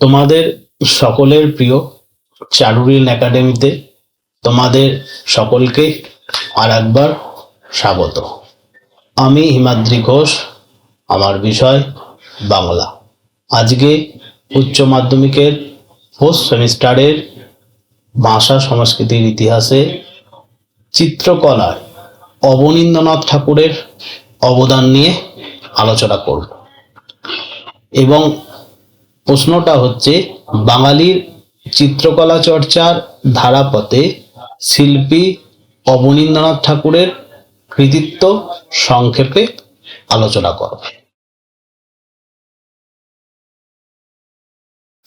তোমাদের সকলের প্রিয় চারুরিল একাডেমিতে তোমাদের সকলকে আর একবার স্বাগত। আমি হিমাদ্রি ঘোষ, আমার বিষয় বাংলা। আজকে উচ্চ মাধ্যমিকের ফোর্থ সেমিস্টারের ভাষা সংস্কৃতির ইতিহাসে চিত্রকলায় অবনীন্দ্রনাথ ঠাকুরের অবদান নিয়ে আলোচনা করব। এবং প্রশ্নটা হচ্ছে, বাঙালির চিত্রকলা চর্চার ধারাপথে শিল্পী অবনীন্দ্রনাথ ঠাকুরের কৃতিত্ব সংক্ষেপে আলোচনা করবে।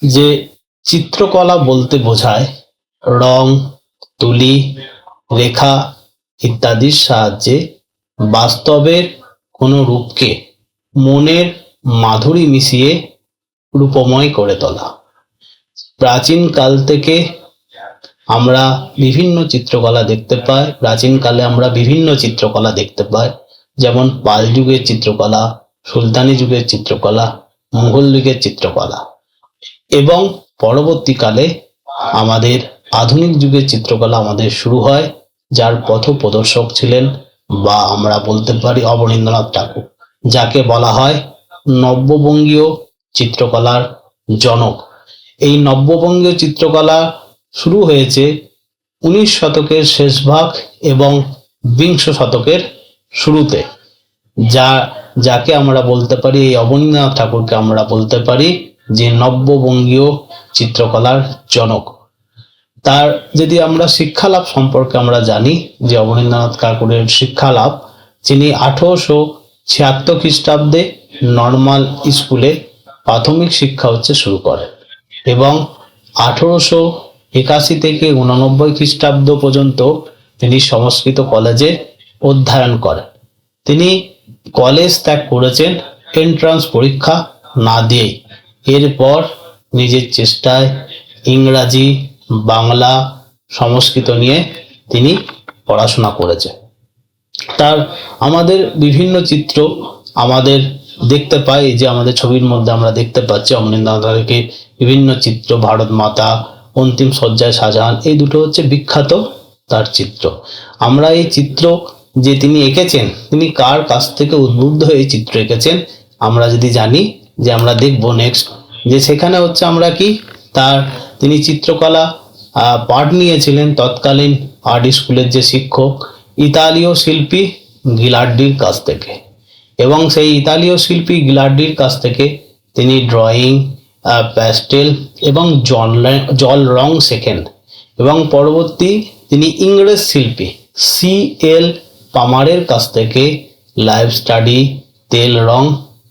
যে চিত্রকলা বলতে বোঝায় রং, তুলি, রেখা ইত্যাদির সাহায্যে বাস্তবের কোনো রূপকে মনের মাধুরী মিশিয়ে রূপময় করে তোলা। প্রাচীন কাল থেকে আমরা বিভিন্ন চিত্রকলা দেখতে পাই প্রাচীনকালে আমরা বিভিন্ন চিত্রকলা দেখতে পাই, যেমন পাল যুগের চিত্রকলা, সুলতানি যুগের চিত্রকলা, মুঘল যুগের চিত্রকলা। এবং পরবর্তীকালে আমাদের আধুনিক যুগের চিত্রকলা আমাদের শুরু হয়, যার পথ প্রদর্শক ছিলেন বা আমরা বলতে পারি অবনীন্দ্রনাথ ঠাকুর, যাকে বলা হয় নব্যবঙ্গীয় চিত্রকলার জনক। এই নব্যবঙ্গীয় চিত্রকলা শুরু হয়েছে উনিশ শতকের শেষ ভাগ এবং বিংশ শতকের শুরুতে। যা, যাকে আমরা বলতে পারি, এই অবনীন্দ্রনাথ ঠাকুরকে আমরা বলতে পারি যে নব্যবঙ্গীয় চিত্রকলার জনক। তার, যদি আমরা শিক্ষালাভ সম্পর্কে আমরা জানি যে অবনীন্দ্রনাথ ঠাকুরের শিক্ষালাভ যিনি আঠারোশো ছিয়াত্তর খ্রিস্টাব্দে নর্মাল স্কুলে প্রাথমিক শিক্ষা হচ্ছে শুরু করেন এবং আঠারোশো একাশি থেকে উনানব্বই খ্রিস্টাব্দ পর্যন্ত তিনি সংস্কৃত কলেজে অধ্যয়ন করেন। তিনি কলেজ ত্যাগ করেছেন এন্ট্রান্স পরীক্ষা না দিয়েই। এরপর নিজের চেষ্টায় ইংরাজি, বাংলা সংস্কৃত নিয়ে তিনি পড়াশোনা করেছেন। তার আমাদের বিভিন্ন চিত্র আমাদের দেখতে পাই যে আমাদের ছবির মধ্যে আমরা দেখতে পাচ্ছি অমরিন্দ্রনাথকে বিভিন্ন চিত্র, ভারত মাতা, অন্তিম শয্যায় শাহজাহান, এই দুটো হচ্ছে বিখ্যাত তার চিত্র। আমরা এই চিত্র যে তিনি এঁকেছেন, তিনি কার কাছ থেকে উদ্বুদ্ধ হয়ে চিত্র এঁকেছেন, আমরা যদি জানি যে আমরা দেখব নেক্সট যে সেখানে হচ্ছে আমরা কি, তার তিনি চিত্রকলা পাঠ নিয়েছিলেন তৎকালীন আর্ট স্কুলের যে শিক্ষক, ইতালীয় শিল্পী গিলার্ডির কাছ থেকে। এবং সেই ইতালীয় শিল্পী গিলার্ডির কাছ থেকে তিনি ড্রয়িং প্যাস্টেল এবং জল জল রং শেখেন। এবং পরবর্তী তিনি ইংরেজ শিল্পী সি এল পামারের কাছ থেকে লাইভ স্টাডি তেল রং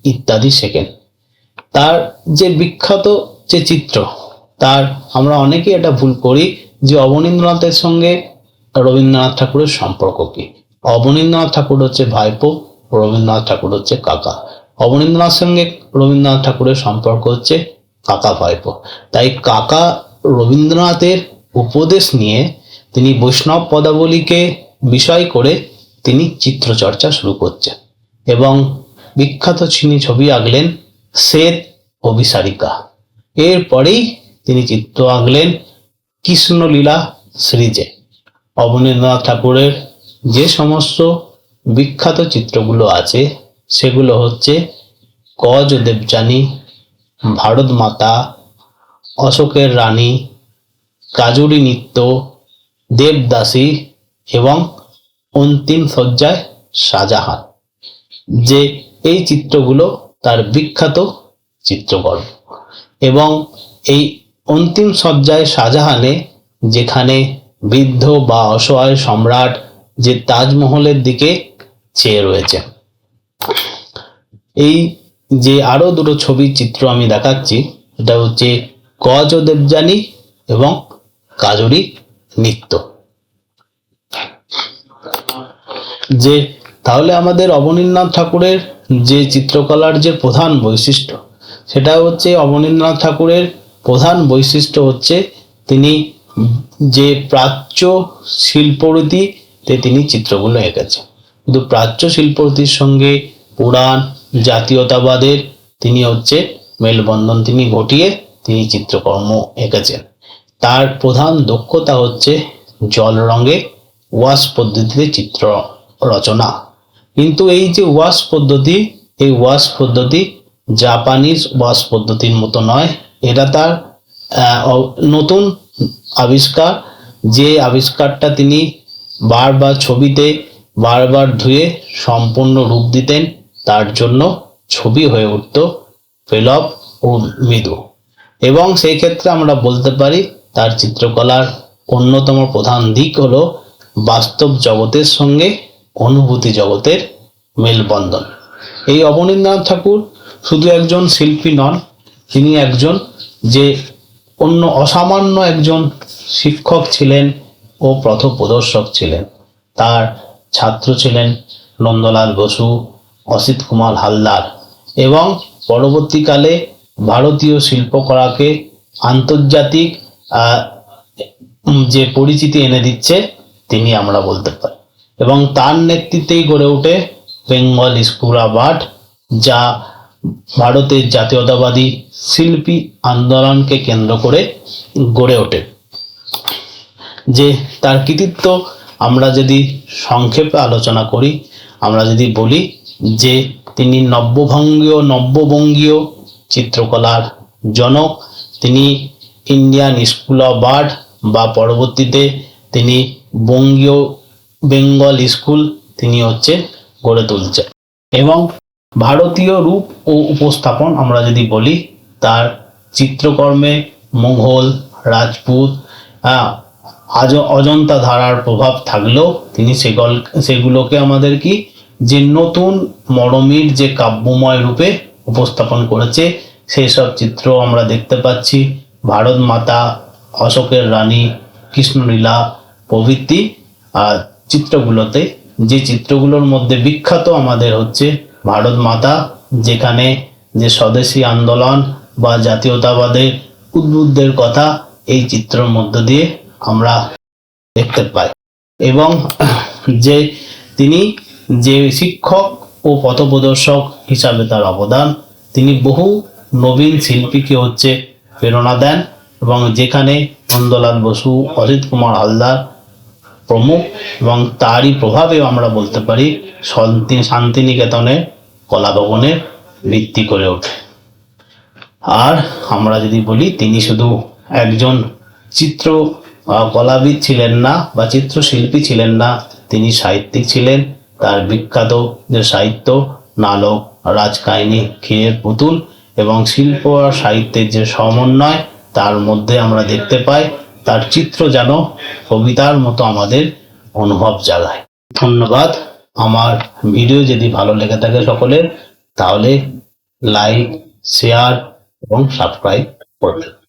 ইত্যাদি শেখেন। তার যে বিখ্যাত যে চিত্র, তার আমরা অনেকেই এটা ভুল করি যে অবনীন্দ্রনাথের সঙ্গে রবীন্দ্রনাথ ঠাকুরের সম্পর্ক কি? অবনীন্দ্রনাথ ঠাকুর হচ্ছে ভাইপো। রবীন্দ্রনাথ ঠাকুর হচ্ছে কাকা। অবনীন্দ্রনাথ সঙ্গে রবীন্দ্রনাথ ঠাকুরের সম্পর্ক হচ্ছে কাকা ভাইপো। তাই কাকা রবীন্দ্রনাথের উপদেশ নিয়ে তিনি বৈষ্ণব পদাবলীকে বিষয় করে তিনি চিত্রচর্চা শুরু করছেন এবং বিখ্যাত চিনি ছবি আঁকলেন শ্বেত অভিসারিকা। এরপরেই তিনি চিত্র আঁকলেন কৃষ্ণলীলা সিরিজে। অবনীন্দ্রনাথ ঠাকুরের যে সমস্ত বিখ্যাত চিত্রগুলো আছে। সেগুলো হচ্ছে কজ দেবযানী, ভারত মাতা, অশোকের রানী, কাজুরি নৃত্য, দেবদাসী এবং অন্তিম শয্যায় শাহজাহান। যে এই চিত্রগুলো তার বিখ্যাত চিত্রকর্ম। এবং এই অন্তিম শয্যায় শাহজাহানে যেখানে বৃদ্ধ বা অসহায় সম্রাট যে তাজমহলের দিকে চেয়ে রয়েছে। এই যে আরও দুটো ছবির চিত্র আমি দেখাচ্ছি এটা হচ্ছে গজ ও দেবযানী এবং কাজরি নৃত্য। যে তাহলে আমাদের অবনীন্দ্রনাথ ঠাকুরের যে চিত্রকলার যে প্রধান বৈশিষ্ট্য, সেটা হচ্ছে অবনীন্দ্রনাথ ঠাকুরের প্রধান বৈশিষ্ট্য হচ্ছে তিনি যে প্রাচ্য শিল্পরীতিতে তিনি চিত্রগুলো এঁকেছেন। কিন্তু প্রাচ্য শিল্পরীতির সঙ্গে পুরাণ, জাতীয়তাবাদের, তিনি হচ্ছে মেলবন্ধন তিনি ঘটিয়ে তিনি চিত্রকর্ম এঁকেছেন। তার প্রধান দক্ষতা হচ্ছে জল রঙে ওয়াশ পদ্ধতিতে চিত্র রচনা। কিন্তু এই যে ওয়াশ পদ্ধতি, এই ওয়াশ পদ্ধতি জাপানিজ ওয়াশ পদ্ধতির মতো নয়। এটা তার নতুন আবিষ্কার। যে আবিষ্কারটা তিনি বারবার ছবিতে বারবার ধুয়ে সম্পূর্ণ রূপ দিতেন, তার জন্য ছবি হয়ে উঠত ফেলপ ও মৃদু। এবং সেই ক্ষেত্রে আমরা বলতে পারি, তার চিত্রকলার অন্যতম প্রধান দিক হলো বাস্তব জগতের সঙ্গে অনুভূতি জগতের মেলবন্ধন। এই অবনীন্দ্রনাথ ঠাকুর শুধু একজন শিল্পী নন, তিনি একজন যে অন্য অসামান্য একজন শিক্ষক ছিলেন ও পথপ্রদর্শক ছিলেন। তার ছাত্র ছিলেন নন্দলাল বসু, অসিত কুমার হালদার এবং পরবর্তীকালে ভারতীয় শিল্পকলাকে আন্তর্জাতিক যে পরিচিতি এনে দিচ্ছে তিনি আমরা বলতে পারি। এবং তার নেতৃত্বেই গড়ে ওঠে বেঙ্গল স্কুল আর্ট যা ভারতের জাতীয়তাবাদী শিল্পী আন্দোলনকে কেন্দ্র করে গড়ে ওঠে। যে তার কৃতিত্ব আমরা যদি সংক্ষেপে আলোচনা করি, আমরা যদি বলি যে তিনি নব্যভঙ্গীয় নব্যবঙ্গীয় চিত্রকলার জনক, তিনি ইন্ডিয়ান স্কুল অফ আর্ট বা পরবর্তীতে তিনি বঙ্গীয় বেঙ্গল স্কুল তিনি হচ্ছে গড়ে তুলছে। এবং ভারতীয় রূপ ও উপস্থাপন আমরা যদি বলি, তার চিত্রকর্মে মুঘল, রাজপুত আজ অজন্তা ধারার প্রভাব থাকলেও তিনি সেগল সেগুলোকে আমাদের কি যে নতুন মরমির যে কাব্যময় রূপে উপস্থাপন করেছে, সেই সব চিত্র আমরা দেখতে পাচ্ছি। ভারত মাতা অশোকের রানী কৃষ্ণলীলা প্রভৃতি, আর চিত্রগুলোতে। যে চিত্রগুলোর মধ্যে বিখ্যাত আমাদের হচ্ছে ভারত মাতা, যেখানে যে স্বদেশী আন্দোলন বা জাতীয়তাবাদের উদ্বুদ্ধের কথা এই চিত্রের মধ্য দিয়ে আমরা দেখতে পাই। এবং যে তিনি যে শিক্ষক ও পথপ্রদর্শক হিসাবে তার অবদান, তিনি বহু নবীন শিল্পীকে হচ্ছে প্রেরণা দেন এবং যেখানে নন্দলাল বসু, অজিত কুমার হালদার প্রমুখ এবং তারই প্রভাবে আমরা বলতে পারি শান্তি শান্তিনিকেতনের কলা ভবনের ভিত্তি করে ওঠে। আর আমরা যদি বলি তিনি শুধু একজন চিত্র কলাবিদ ছিলেন না বা চিত্রশিল্পী ছিলেন না, তিনি সাহিত্যিক ছিলেন। তার বিখ্যাত যে সাহিত্য, নাটক, রাজকাহিনী ক্ষীরের পুতুল এবং শিল্প আর সাহিত্যের যে সমন্বয়, তার মধ্যে আমরা দেখতে পাই, তার চিত্র যেন কবিতার মতো আমাদের অনুভব জাগায়। ধন্যবাদ। আমার ভিডিও যদি ভালো লেগে থাকে সকলের, তাহলে লাইক, শেয়ার এবং সাবস্ক্রাইব করবেন।